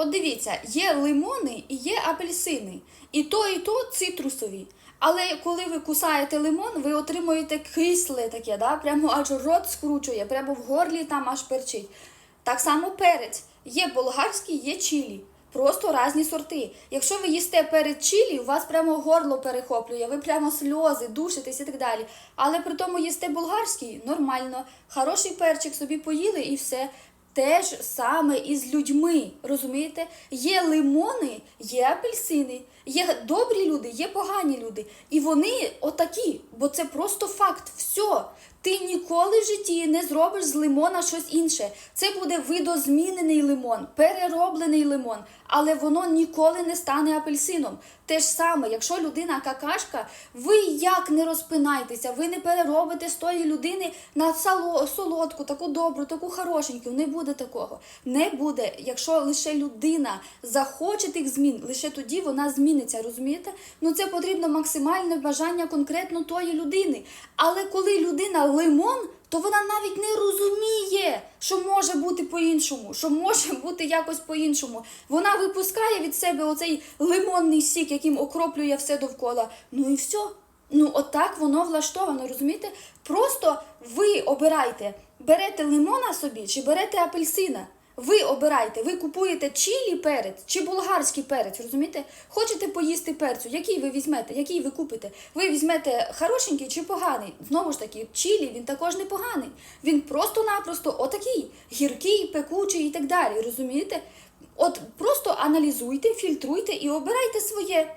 От дивіться, є лимони і є апельсини. І то, і то цитрусові. Але коли ви кусаєте лимон, ви отримуєте кисле таке, да? прямо аж рот скручує, прямо в горлі там аж перчить. Так само перець. Є болгарський, є чилі. Просто різні сорти. Якщо ви їсте перед чилі, у вас прямо горло перехоплює, ви прямо сльози, душитесь і так далі. Але при тому їсте болгарський нормально, хороший перчик собі поїли і все. Те ж саме і з людьми, розумієте? Є лимони, є апельсини, є добрі люди, є погані люди. І вони отакі, бо це просто факт. Все. Ти ніколи в житті не зробиш з лимона щось інше. Це буде видозмінений лимон, перероблений лимон, але воно ніколи не стане апельсином. Те ж саме, якщо людина какашка, ви як не розпинайтеся, ви не переробите з тої людини на солодку, таку добру, таку хорошеньку. Не буде такого. Не буде. Якщо лише людина захоче тих змін, лише тоді вона зміниться. Розумієте? Ну це потрібно максимальне бажання конкретно тої людини. Але коли людина лимон, то вона навіть не розуміє, що може бути по-іншому, що може бути якось по-іншому. Вона випускає від себе оцей лимонний сік, яким окроплює все довкола. Ну і все. Ну, отак воно влаштовано, розумієте? Просто ви обирайте, берете лимона собі чи берете апельсина. Ви обирайте, ви купуєте чилі перець чи болгарський перець, розумієте? Хочете поїсти перцю, який ви візьмете, який ви купите? Ви візьмете хорошенький чи поганий? Знову ж таки, чилі він також не поганий. Він просто-напросто отакий, гіркий, пекучий і так далі. Розумієте? От просто аналізуйте, фільтруйте і обирайте своє.